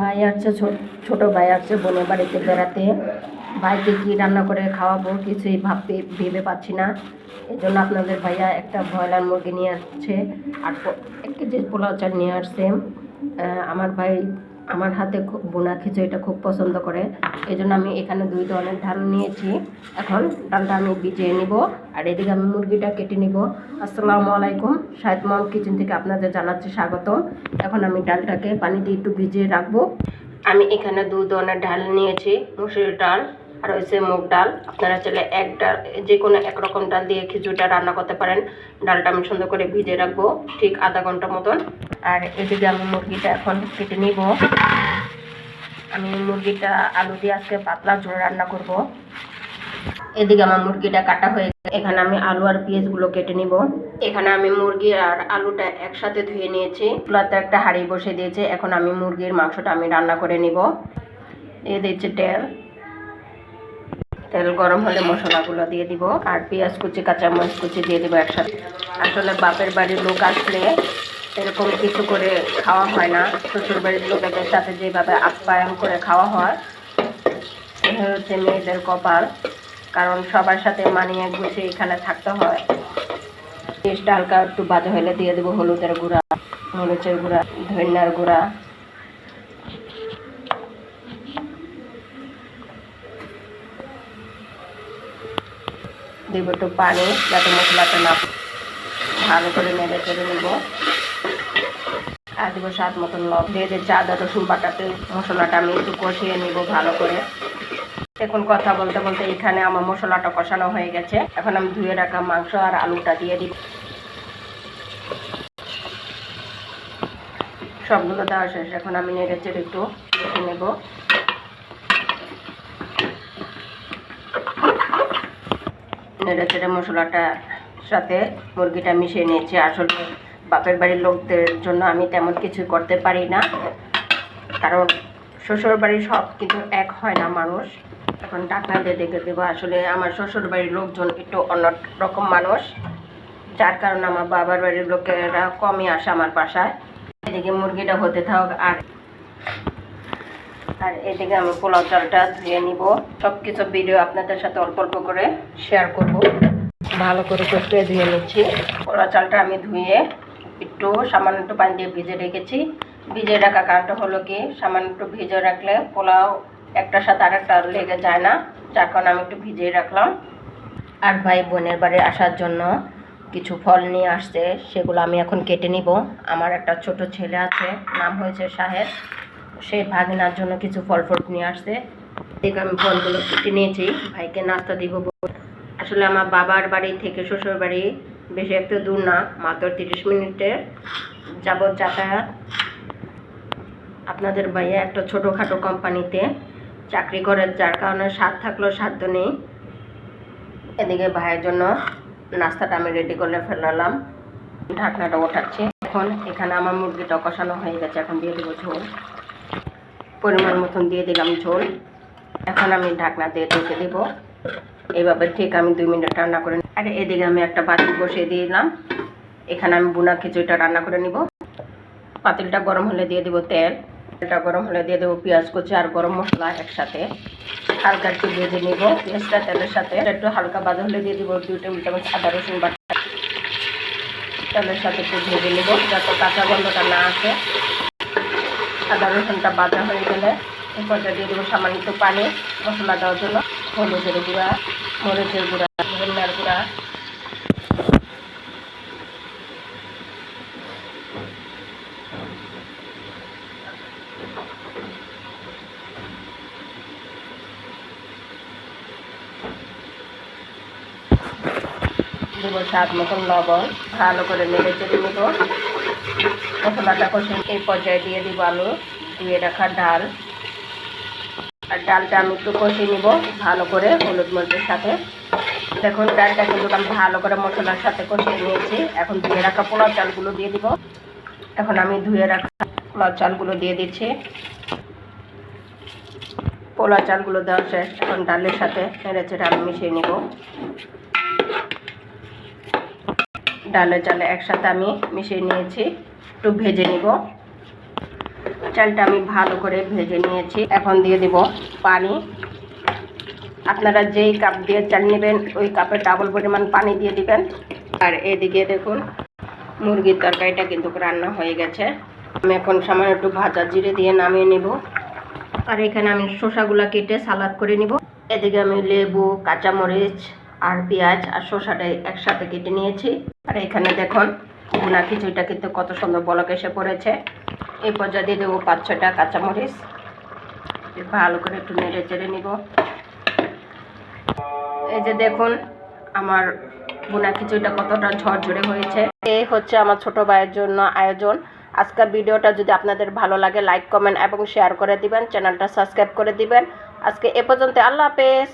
ভাই আসছে, ছোট ভাই আসছে বোনের বাড়িতে বেড়াতে। ভাইকে কি রান্না করে খাওয়াবো কিছুই ভাবতে, ভেবে পাচ্ছি না। এই জন্য আপনাদের ভাইয়া একটা ব্রয়লার মুরগি নিয়ে আসছে আর এক কেজি পোলাও চাল নিয়ে আসছে। আমার ভাই আমার হাতে খুব বোনা খিচুড়িটা খুব পছন্দ করে। এই জন্য আমি এখানে দুই ধরনের ডাল নিয়েছি। এখন ডালটা আমি ভিজিয়ে নিব আর এদিকে আমি মুরগিটা কেটে নিব। আসসালামু আলাইকুম শাহেদ মম কিচেন থেকে আপনাদের জানাচ্ছি স্বাগতম। এখন আমি ডালটাকে পানি দিয়ে একটু ভিজিয়ে রাখব। আমি এখানে দু ধরনের ডাল নিয়েছি, মুসুরির ডাল আর হচ্ছে মুগ ডাল। আপনারা চাইলে এক ডাল যে কোনো একরকম ডাল দিয়ে খিচুড়িটা রান্না করতে পারেন। ডালটা আমি সুন্দর করে ভিজে রাখব ঠিক আধা ঘণ্টা মতন। আর এদিকে আমি মুরগিটা এখন কেটে নিব, আমি মুরগিটা আলু দিয়ে আজকে পাতলা ঝোল রান্না করব। এদিকে আমার মুরগিটা কাটা হয়ে এখানে আমি আলু আর পেঁয়াজগুলো কেটে নিব। এখানে আমি মুরগি আর আলুটা একসাথে ধুয়ে নিয়েছি। চুলাতে একটা হাঁড়ি বসে দিয়েছে। এখন আমি মুরগির মাংসটা আমি রান্না করে নিব। দিয়ে দিচ্ছি তেল। তেল গরম হলে মশলাগুলো দিয়ে দিব আর পেঁয়াজ কুচি, কাঁচামরিচ কুচি দিয়ে দিব একসাথে। আসলে বাপের বাড়ির লোক আসলে এরকম কিছু করে খাওয়া হয় না। শ্বশুর বাড়ির লোকেদের সাথে যেভাবে আপ্যায়ন করে খাওয়া হয়, এ হচ্ছে মেয়েদের কপাল। কারণ সবার সাথে মানিয়ে গুছিয়ে এখানে থাকতে হয়। পেস্টটা হালকা একটু বাজা হলে দিয়ে দেবো হলুদের গুঁড়া মরিচের গুঁড়া, ধনিয়ার গুঁড়া। দিব একটু পানি, যাতে মশলাটা না ভালো করে নেড়ে চেড়ে নিব। আর দিব স্বাদ মতন লব দিয়ে দিচ্ছি আদা রসুন বাটাতে মশলাটা আমি একটু কষিয়ে নিব ভালো করে। এখন কথা বলতে বলতে এখানে আমার মশলাটা কষানো হয়ে গেছে। এখন আমি ধুয়ে রাখা মাংস আর আলুটা দিয়ে দিব। সবগুলো দেওয়া শেষ। এখন আমি নেড়ে চেড়ে একটু দেখে নেব। নেড়ে চেড়ে মশলাটার সাথে মুরগিটা মিশিয়ে নিয়েছি। আসলে বাপের বাড়ির লোকদের জন্য আমি তেমন কিছু করতে পারি না। কারণ শ্বশুর বাড়ির সব কিন্তু এক হয় না মানুষ। এখন ডাকনা দিয়ে দেখে দেবো, আসলে আমার শ্বশুর বাড়ির লোকজন একটু অন্য রকম মানুষ। যার কারণে আমার বাবার বাড়ির লোকেরা কমই আসে আমার বাসায়। এদিকে মুরগিটা হতে থাক আর আর এদিকে আমি পোলাও চালটা ধুয়ে নিব। সব কিছু ভিডিও আপনাদের সাথে অল্প অল্প করে শেয়ার করব। ভালো করে কষলে ধুয়ে নিচ্ছি। পোলাও চালটা আমি ধুয়ে একটু সামান্য একটু পানি দিয়ে ভিজে রেখেছি। ভিজে রাখা কারণটা হলো কি, সামান্য একটু ভিজে রাখলে পোলাও একটার সাথে আরেকটা লেগে যায় না। যার কারণে আমি একটু ভিজিয়ে রাখলাম। আর ভাই বোনের বাড়ি আসার জন্য কিছু ফল নিয়ে আসছে, সেগুলো আমি এখন কেটে নিব। আমার একটা ছোট ছেলে আছে, নাম হয়েছে সাহেব সেই ভাগিনার জন্য কিছু ফল ফল নিয়ে আসছে। দেখে আমি ফলগুলো কেটে নিয়েছি। ভাইকে নাস্তা দিব আসলে আমার বাবার বাড়ি থেকে শ্বশুর বাড়ি বেশি একটা দূর না, মাত্র তিরিশ মিনিটের যাবৎ যাতায়াত। আপনাদের ভাইয়া একটা ছোটোখাটো কোম্পানিতে চাকরি করে, যার কারণে স্বাদ থাকলেও সাধ্য নেই। এদিকে ভাইয়ের জন্য নাস্তাটা আমি রেডি করে ফেলালাম। ঢাকনাটা ওঠাচ্ছি। এখন এখানে আমার মুরগিটা কষানো হয়ে গেছে, এখন দিয়ে দেবো ঝোল। পরিমাণ মতন দিয়ে দিলাম ঝোল। এখন আমি ঢাকনা দিয়ে ঢেকে দেব। এইভাবে ঠিক আমি দুই মিনিট রান্না করে নিই। আর এদিকে আমি একটা পাতিল বসিয়ে দিলাম। এখানে আমি বুনা খিচুড়িটা রান্না করে নিব। পাতিলটা গরম হলে দিয়ে দেবো তেল। তেলটা গরম হলে দিয়ে দেবো পেঁয়াজ কুচি আর গরম মশলা একসাথে। হালকা একটু ভেজে নিব। পেঁয়াজটা তেলের সাথে। একটু হালকা বাজা হলে দিয়ে দিব দুই টেবিল চামচ আদা রসুন বাটা। তেলের সাথে একটু ভেজে নিব যাতে কাঁচা গন্ধটা না আসে। আদা রসুনটা বাজা হয়ে গেলে এই পর্যায়ে দিয়ে দেবো সামান্য একটু পানি, মশলা দেওয়ার জন্য, হলুদের গুঁড়া, মরিচের গুঁড়া, ধনিয়ার গুঁড়া। দেব স্বাদ মতন লবণ, ভালো করে নেড়ে চেড়ে নেব। মশলাটা কষে এই পর্যায়ে দিয়ে দিব আমি ধুয়ে রাখা ডাল। আর ডালটা আমি একটু কষে নিব ভালো করে হলুদ মরিচের সাথে। দেখুন, ডালটা কিন্তু আমি ভালো করে মশলার সাথে কষিয়ে নিয়েছি। এখন ধুয়ে রাখা পোলাও চালগুলো দিয়ে দিব। এখন আমি ধুয়ে রাখা পোলাও চালগুলো দিয়ে দিচ্ছি। পোলাও চালগুলো দেওয়া শেষ। এখন ডালের সাথে নেড়ে চেড়ে আমি মিশিয়ে নিব। ডালে চালে একসাথে আমি মিশিয়ে নিয়েছি। একটু ভেজে নিব। চালটা আমি ভালো করে ভেজে নিয়েছি। এখন দিয়ে দিব পানি। আপনারা যেই কাপ দিয়ে চাল নেবেন, ওই কাপের ডাবল পরিমাণ পানি দিয়ে দিবেন। আর এদিকে দেখুন, মুরগির তরকারিটা কিন্তু রান্না হয়ে গেছে। আমি এখন সামান্য একটু ভাজা জিরে দিয়ে নামিয়ে নিব। আর এখানে আমি শসাগুলো কেটে সালাদ করে নিব। এদিকে আমি লেবু, কাঁচামরিচ আর পেঁয়াজ আর শসাটা একসাথে কেটে নিয়েছি। আর এখানে দেখুন গুনা খিচুড়িটা কিন্তু কত সুন্দর বলক এসে পড়েছে। এই পর্যায়ে দিয়ে দেবো পাঁচ ছটা কাঁচামরিচ। ভালো করে একটু নেড়ে চেড়ে নিব। এই যে দেখুন, আমার বোনা খিচুড়িটা কতটা ঝরঝরে হয়েছে। এই হচ্ছে আমার ছোট ভাইয়ের জন্য আয়োজন। আজকের ভিডিওটা যদি আপনাদের ভালো লাগে লাইক কমেন্ট এবং শেয়ার করে দিবেন। চ্যানেলটা সাবস্ক্রাইব করে দিবেন। আজকে এ পর্যন্ত, আল্লাহ হাফেজ।